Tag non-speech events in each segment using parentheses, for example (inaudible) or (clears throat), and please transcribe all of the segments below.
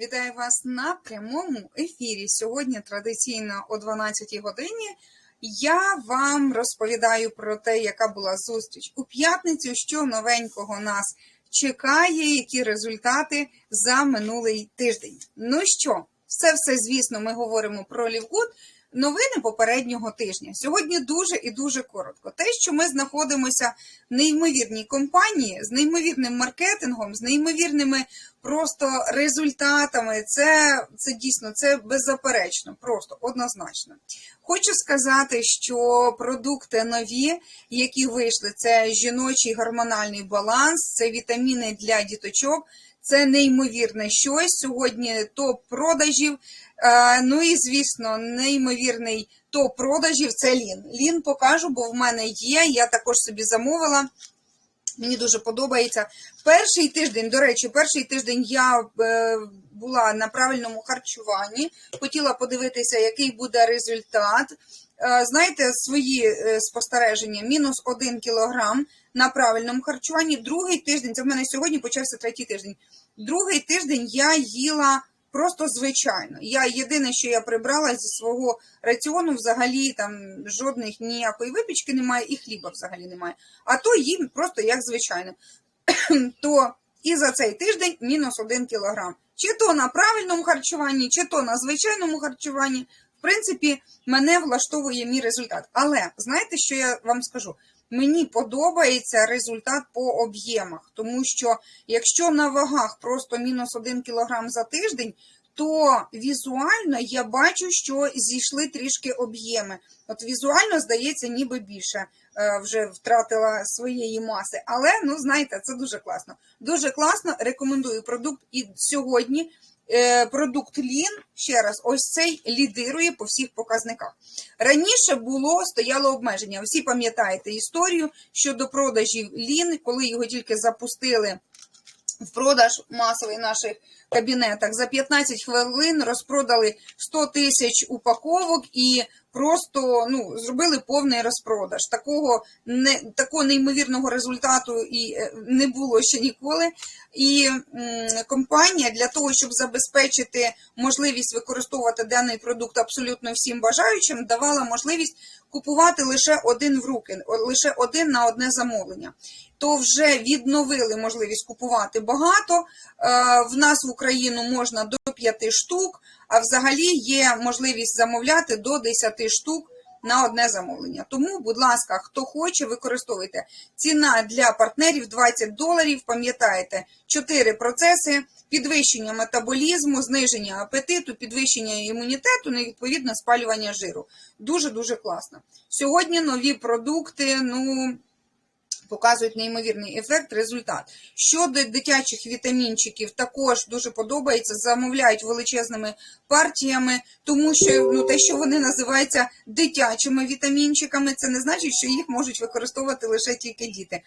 Вітаю вас на прямому ефірі. Сьогодні традиційно о 12 годині я вам розповідаю про те, яка була зустріч у п'ятницю, що новенького нас чекає, які результати за минулий тиждень. Ну що, все, все, звісно, ми говоримо про Лівгуд. Новини попереднього тижня. Сьогодні дуже і дуже коротко. Те, що ми знаходимося в неймовірній компанії з неймовірним маркетингом, з неймовірними просто результатами, це, це дійсно це беззаперечно, просто однозначно. Хочу сказати, що продукти нові, які вийшли, це жіночий гормональний баланс, це вітаміни для діточок. Це неймовірне щось. Сьогодні топ продажів. Е, Ну і звісно, неймовірний топ продажів це лін. Лін покажу, бо в мене є. Я також собі замовила. Мені дуже подобається. Перший тиждень, до речі, перший тиждень я е, була на правильному харчуванні. Хотіла подивитися, який буде результат. Е, знаєте, свої спостереження: мінус 1 кілограм на правильному харчуванні. Другий тиждень, це в мене сьогодні почався третій тиждень. Другий тиждень я їла просто звичайно. Я єдине, що я прибрала зі свого раціону, взагалі там жодних ніякої випічки немає, і хліба взагалі немає. А то їм просто як звичайно. (clears throat) то і за цей тиждень мінус 1 кілограм. Чи то на правильному харчуванні, чи то на звичайному харчуванні. В принципі, мене влаштовує мій результат. Але знаєте, що я вам скажу? Мені подобається результат по об'ємах, тому що якщо на вагах просто мінус 1 кг за тиждень, то візуально я бачу, що зійшли трішки об'єми. От візуально здається, ніби більше вже втратила своєї маси. Але ну знаєте, це дуже класно. Дуже класно. Рекомендую продукт і сьогодні. Е, продукт Лін, ще раз, ось цей лідирує по всіх показниках. Раніше було стояло обмеження. Всі пам'ятаєте історію щодо продажів Лін, коли його тільки запустили в продаж масовий наших кабінетах. За 15 хвилин розпродали 100 тисяч упаковок і просто ну, зробили повний розпродаж. Такого не такого неймовірного результату і е, не було ще ніколи. І м, компанія для того, щоб забезпечити можливість використовувати даний продукт абсолютно всім бажаючим, давала можливість купувати лише один в руки, лише один на одне замовлення. То вже відновили можливість купувати багато. Е, в нас в Україну можна до 5 штук, а взагалі є можливість замовляти до 10 штук на одне замовлення. Тому, будь ласка, хто хоче, використовуйте. Ціна для партнерів 20 доларів. Пам'ятаєте, 4 процеси: підвищення метаболізму, зниження апетиту, підвищення імунітету, невідповідно спалювання жиру. Дуже дуже класно. Сьогодні нові продукти. ну показують неймовірний ефект, результат. Щодо дитячих вітамінчиків, також дуже подобається, замовляють величезними партіями, тому що ну, те, що вони називаються дитячими вітамінчиками, це не значить, що їх можуть використовувати лише тільки діти.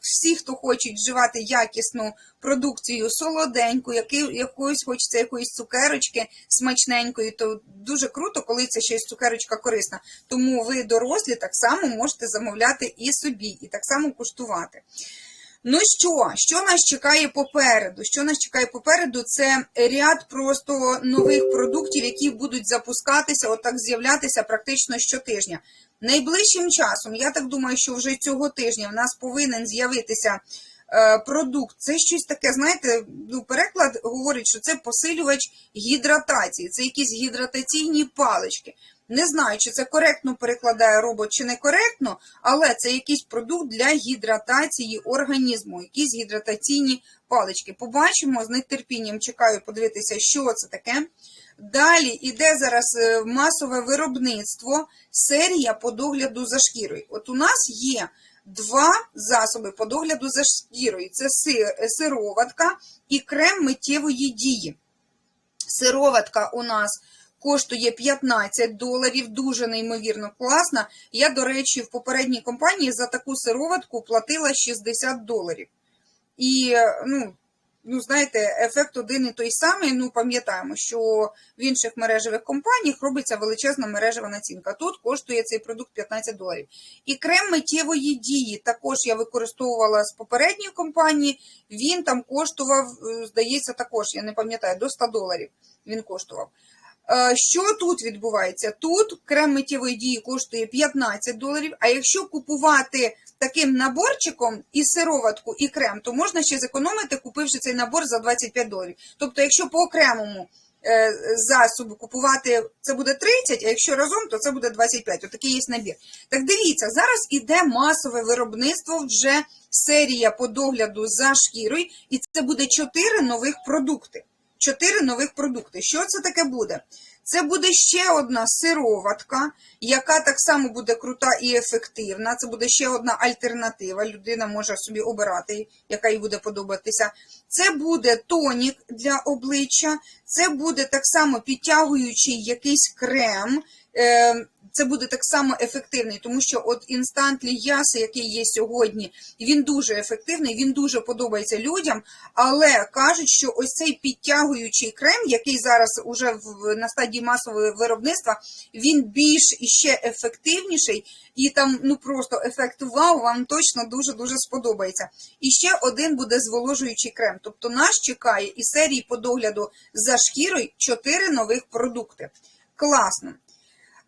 Всі, хто хочуть вживати якісну продукцію, солоденьку, який, якоїсь хочеться якоїсь цукерочки смачненької, то дуже круто, коли це щось цукерочка корисна. Тому ви, дорослі, так само можете замовляти і собі, і так само куштувати. Ну що, що нас чекає попереду? Що нас чекає попереду? Це ряд просто нових продуктів, які будуть запускатися, отак з'являтися практично щотижня. Найближчим часом, я так думаю, що вже цього тижня в нас повинен з'явитися е, продукт. Це щось таке, знаєте, ну, переклад говорить, що це посилювач гідратації, це якісь гідратаційні палички. Не знаю, чи це коректно перекладає робот, чи не коректно, але це якийсь продукт для гідратації організму, якісь гідратаційні палички. Побачимо, з нетерпінням чекаю подивитися, що це таке. Далі йде зараз е, масове виробництво, серія по догляду за шкірою. От у нас є два засоби по догляду за шкірою: це сироватка і крем миттєвої дії. Сироватка у нас коштує 15 доларів, дуже неймовірно класна. Я, до речі, в попередній компанії за таку сироватку платила 60 доларів. І, ну, ну, знаєте, ефект один і той самий. Ну, пам'ятаємо, що в інших мережевих компаніях робиться величезна мережева націнка. Тут коштує цей продукт 15 доларів. І крем миттєвої дії також я використовувала з попередньої компанії. Він там коштував, е, здається, також, я не пам'ятаю, до 100 доларів він коштував. Е, Що тут відбувається? Тут крем миттєвої дії коштує 15 доларів, а якщо купувати таким наборчиком і сироватку, і крем, то можна ще зекономити, купивши цей набор за 25 доларів. Тобто, якщо по окремому е, засобу купувати це буде 30, а якщо разом, то це буде 25. Отакий є набір. Так дивіться, зараз іде масове виробництво, вже серія по догляду за шкірою, і це буде 4 нових продукти. Чотири нових продукти. Що це таке буде? Це буде ще одна сироватка, яка так само буде крута і ефективна. Це буде ще одна альтернатива. Людина може собі обирати, яка їй буде подобатися. Це буде тонік для обличчя, це буде так само підтягуючий якийсь крем. Е, Це буде так само ефективний, тому що от інстант Ліяси, який є сьогодні, він дуже ефективний, він дуже подобається людям, але кажуть, що ось цей підтягуючий крем, який зараз уже в, на стадії масового виробництва, він більш іще ефективніший, і там ну просто ефект вау вам точно дуже-дуже сподобається. І ще один буде зволожуючий крем. Тобто нас чекає із серії по догляду за шкірою 4 нових продукти. Класно.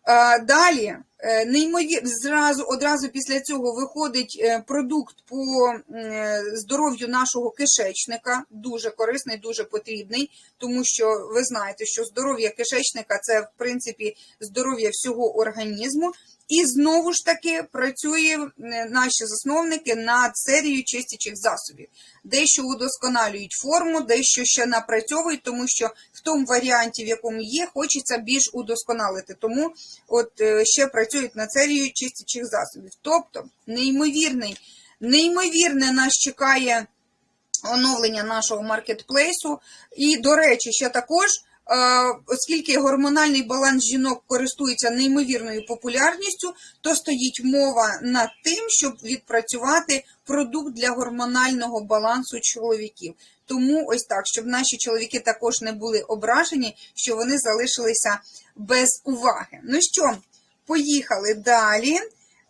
Е, Далі, е, неймовірно, зразу одразу після цього виходить е, продукт по е, здоров'ю нашого кишечника, дуже корисний, дуже потрібний, тому що ви знаєте, що здоров'я кишечника це в принципі здоров'я всього організму. І знову ж таки працює наші засновники над серією чистячих засобів. Дещо удосконалюють форму, дещо ще напрацьовують, тому що в тому варіанті, в якому є, хочеться більш удосконалити. Тому от ще працюють над серією чистячих засобів. Тобто, неймовірний, неймовірне нас чекає оновлення нашого маркетплейсу. І, до речі, ще також. е, Оскільки гормональний баланс жінок користується неймовірною популярністю, то стоїть мова над тим, щоб відпрацювати продукт для гормонального балансу чоловіків. Тому ось так, щоб наші чоловіки також не були ображені, що вони залишилися без уваги. Ну що, поїхали далі.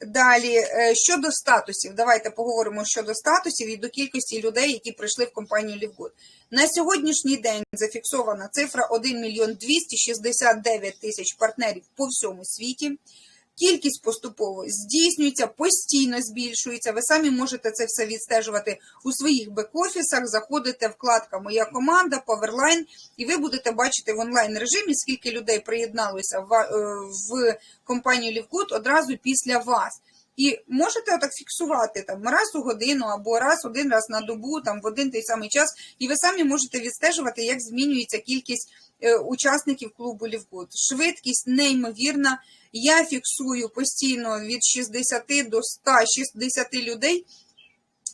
Далі, е, щодо статусів, давайте поговоримо щодо статусів і до кількості людей, які прийшли в компанію Лівгуд. На сьогоднішній день зафіксована цифра 1 мільйон 269 тисяч партнерів по всьому світі. Кількість поступово здійснюється, постійно збільшується. Ви самі можете це все відстежувати у своїх бек-офісах. Заходите вкладка Моя команда, Powerline, і ви будете бачити в онлайн режимі, скільки людей приєдналося в, е, компанію Лівкут одразу після вас. І можете отак фіксувати там раз у годину або раз один раз на добу, там в один той самий час, і ви самі можете відстежувати, як змінюється кількість е, учасників клубу Лівгуд. Швидкість неймовірна. Я фіксую постійно від 60 до 160 людей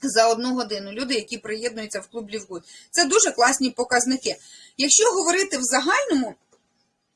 за одну годину. Люди, які приєднуються в клуб Лівгуд. Це дуже класні показники. Якщо говорити в загальному,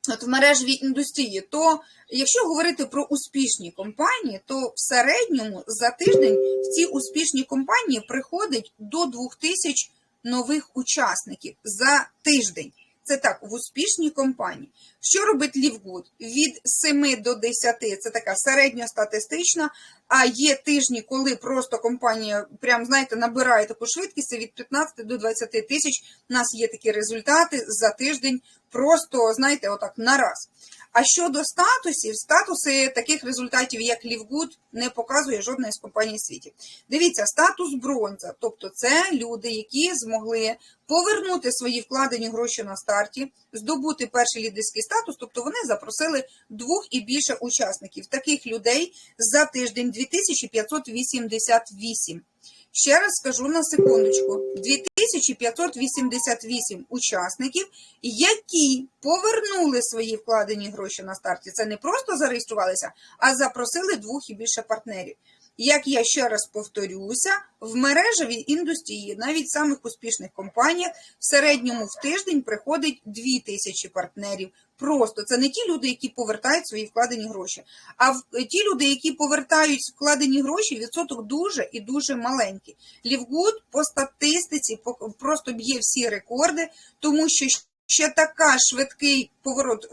от в мережевій індустрії, то якщо говорити про успішні компанії, то в середньому за тиждень в ці успішні компанії приходить до 2000 нових учасників за тиждень. Це так, в успішній компанії. Що робить Лівгуд? Від 7 до 10 це така середньостатистична, а є тижні, коли просто компанія, прям знаєте, набирає таку швидкість, це від 15 до 20 тисяч. У нас є такі результати за тиждень, просто, знаєте, отак на раз. А щодо статусів, статуси таких результатів, як Лівгуд, не показує жодна з компаній світі. Дивіться, статус бронза, тобто це люди, які змогли повернути свої вкладені гроші на старті, здобути перший лідерський статус, тобто вони запросили двох і більше учасників. Таких людей за тиждень 2588. Ще раз скажу на секундочку: 2588 учасників, які повернули свої вкладені гроші на старті. Це не просто зареєструвалися, а запросили двох і більше партнерів. Як я ще раз повторюся, в мережевій індустрії, навіть самих успішних компаніях, в середньому в тиждень приходить 2000 партнерів. Просто це не ті люди, які повертають свої вкладені гроші, а в- ті люди, які повертають вкладені гроші, відсоток дуже і дуже маленький. Лівгуд по статистиці просто б'є всі рекорди, тому що ще така швидкий поворот е,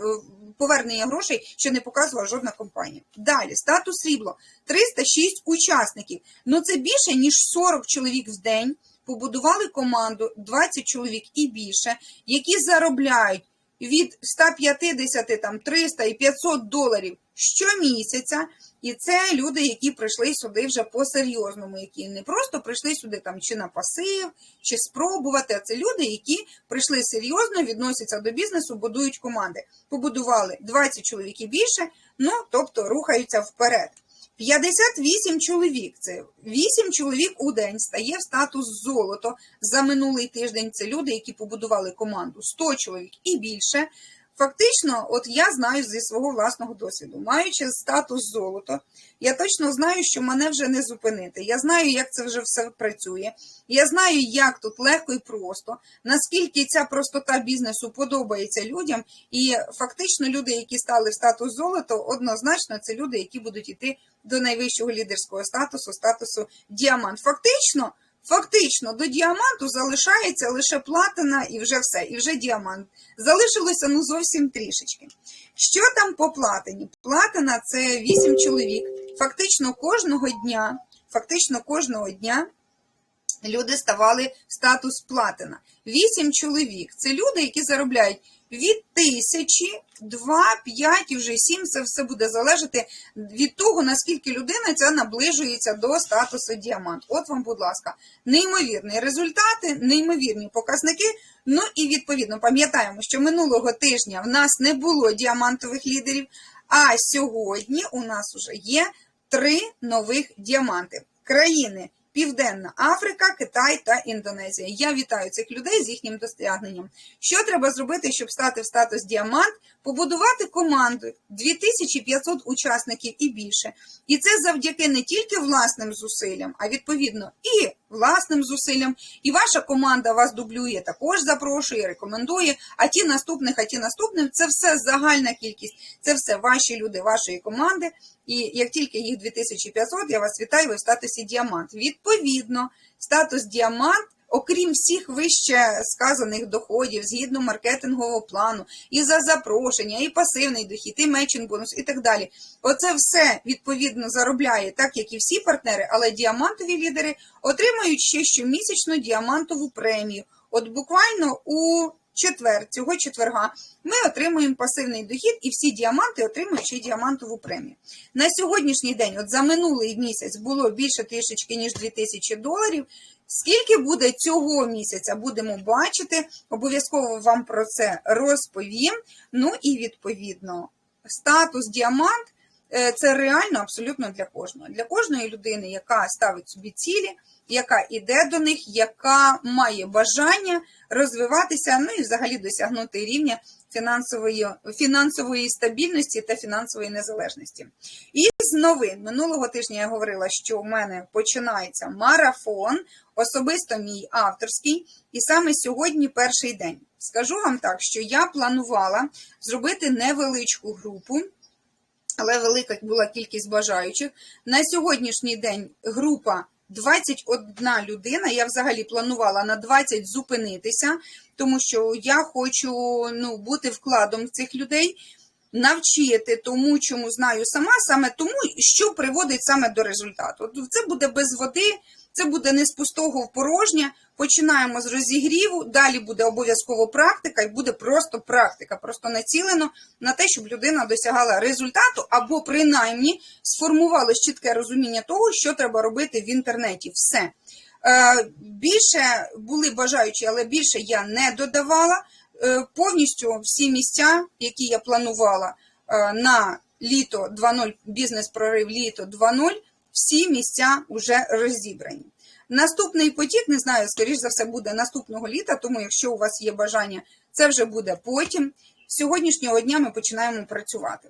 повернення грошей, що не показувала жодна компанія. Далі статус срібло 306 учасників. Ну це більше ніж 40 чоловік в день. Побудували команду 20 чоловік і більше, які заробляють від 150, там 300 і 500 доларів щомісяця. І це люди, які прийшли сюди вже по-серйозному, які не просто прийшли сюди там чи на пасив, чи спробувати. А це люди, які прийшли серйозно, відносяться до бізнесу, будують команди. Побудували 20 чоловік і більше, ну тобто рухаються вперед. 58 чоловік. Це 8 чоловік у день стає в статус золото за минулий тиждень. Це люди, які побудували команду 100 чоловік і більше. Фактично, от я знаю зі свого власного досвіду, маючи статус золото, я точно знаю, що мене вже не зупинити. Я знаю, як це вже все працює. Я знаю, як тут легко і просто, наскільки ця простота бізнесу подобається людям. І фактично, люди, які стали в статус золото, однозначно це люди, які будуть йти до найвищого лідерського статусу, статусу діамант. Фактично. Фактично до діаманту залишається лише платина і вже все, і вже діамант. Залишилося ну зовсім трішечки. Що там по платині? Платина це 8 чоловік. Фактично кожного дня, фактично кожного дня люди ставали в статус платина. 8 чоловік це люди, які заробляють від тисячі, 2, 5 і вже 7, це все буде залежати від того, наскільки людина ця наближується до статусу діамант. От вам, будь ласка, неймовірні результати, неймовірні показники. Ну і відповідно пам'ятаємо, що минулого тижня в нас не було діамантових лідерів, а сьогодні у нас вже є три нових діаманти країни. Південна Африка, Китай та Індонезія. Я вітаю цих людей з їхнім досягненням. Що треба зробити, щоб стати в статус діамант? Побудувати команду 2500 учасників і більше. І це завдяки не тільки власним зусиллям, а відповідно і власним зусиллям. І ваша команда вас дублює, також запрошує, рекомендує. А ті наступних, а ті наступних це все загальна кількість. Це все ваші люди, вашої команди. І як тільки їх 2500, я вас вітаю ви в статусі діамант. Відповідно, статус діамант, окрім всіх вище сказаних доходів, згідно маркетингового плану, і за запрошення, і пасивний дохід, і мечинг бонус, і так далі. Оце все відповідно заробляє, так як і всі партнери, але діамантові лідери отримають ще щомісячну діамантову премію. От буквально у четвер, цього четверга, ми отримуємо пасивний дохід, і всі діаманти отримують ще діамантову премію. На сьогоднішній день, от за минулий місяць, було більше трішечки, ніж 2000 доларів. Скільки буде цього місяця, будемо бачити. Обов'язково вам про це розповім. Ну і відповідно, статус діамант це реально абсолютно для кожного. Для кожної людини, яка ставить собі цілі, яка іде до них, яка має бажання розвиватися, ну і взагалі досягнути рівня фінансової, фінансової стабільності та фінансової незалежності. І з новин минулого тижня я говорила, що в мене починається марафон, особисто мій авторський, і саме сьогодні перший день. Скажу вам так, що я планувала зробити невеличку групу. Але велика була кількість бажаючих. На сьогоднішній день група 21 людина. Я взагалі планувала на 20 зупинитися, тому що я хочу ну, бути вкладом цих людей, навчити тому, чому знаю сама, саме тому, що приводить саме до результату. Це буде без води, це буде не з пустого в порожнє. Починаємо з розігріву, далі буде обов'язково практика, і буде просто практика, просто націлено на те, щоб людина досягала результату, або принаймні сформувалось чітке розуміння того, що треба робити в інтернеті. Все. Е, більше були бажаючі, але більше я не додавала. Е, повністю всі місця, які я планувала е, на літо 2.0, бізнес-прорив літо 2.0, всі місця вже розібрані. Наступний потік, не знаю, скоріш за все, буде наступного літа, тому якщо у вас є бажання, це вже буде потім. З сьогоднішнього дня ми починаємо працювати.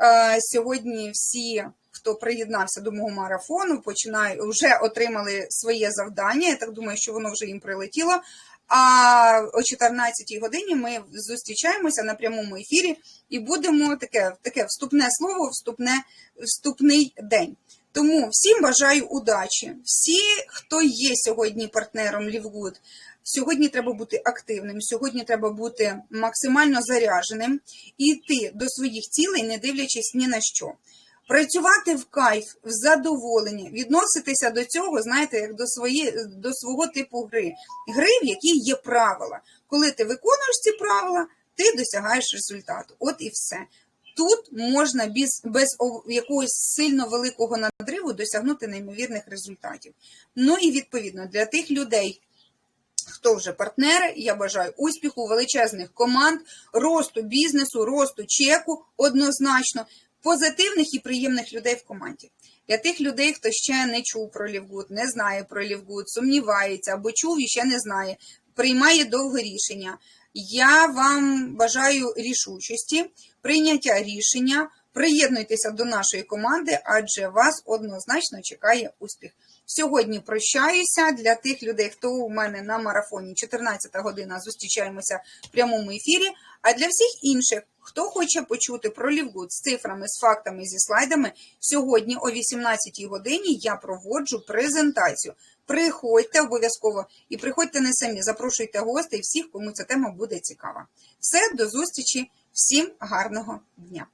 Е, Сьогодні всі, хто приєднався до мого марафону, починаю, вже отримали своє завдання. Я так думаю, що воно вже їм прилетіло. А о 14 годині ми зустрічаємося на прямому ефірі і будемо таке, таке вступне слово, вступне, вступний день. Тому всім бажаю удачі. Всі, хто є сьогодні партнером Лівгуд, сьогодні треба бути активним, сьогодні треба бути максимально заряженим і йти до своїх цілей, не дивлячись ні на що. Працювати в кайф, в задоволення, відноситися до цього, знаєте, як до, свої, до свого типу гри. Гри, в якій є правила. Коли ти виконуєш ці правила, ти досягаєш результату. От і все. Тут можна без, без якогось сильно великого надриву досягнути неймовірних результатів. Ну і відповідно для тих людей, хто вже партнери, я бажаю успіху, величезних команд, росту бізнесу, росту чеку однозначно, позитивних і приємних людей в команді. Для тих людей, хто ще не чув про Лівгуд, не знає про Лівгуд, сумнівається або чув і ще не знає, приймає довге рішення. Я вам бажаю рішучості, прийняття рішення. Приєднуйтеся до нашої команди, адже вас однозначно чекає успіх. Сьогодні прощаюся для тих людей, хто у мене на марафоні 14 година зустрічаємося в прямому ефірі. А для всіх інших, хто хоче почути про Лівгуд з цифрами, з фактами, зі слайдами, сьогодні о 18 годині я проводжу презентацію. Приходьте обов'язково і приходьте не самі, запрошуйте гостей, всіх, кому ця тема буде цікава. Все, до зустрічі, всім гарного дня!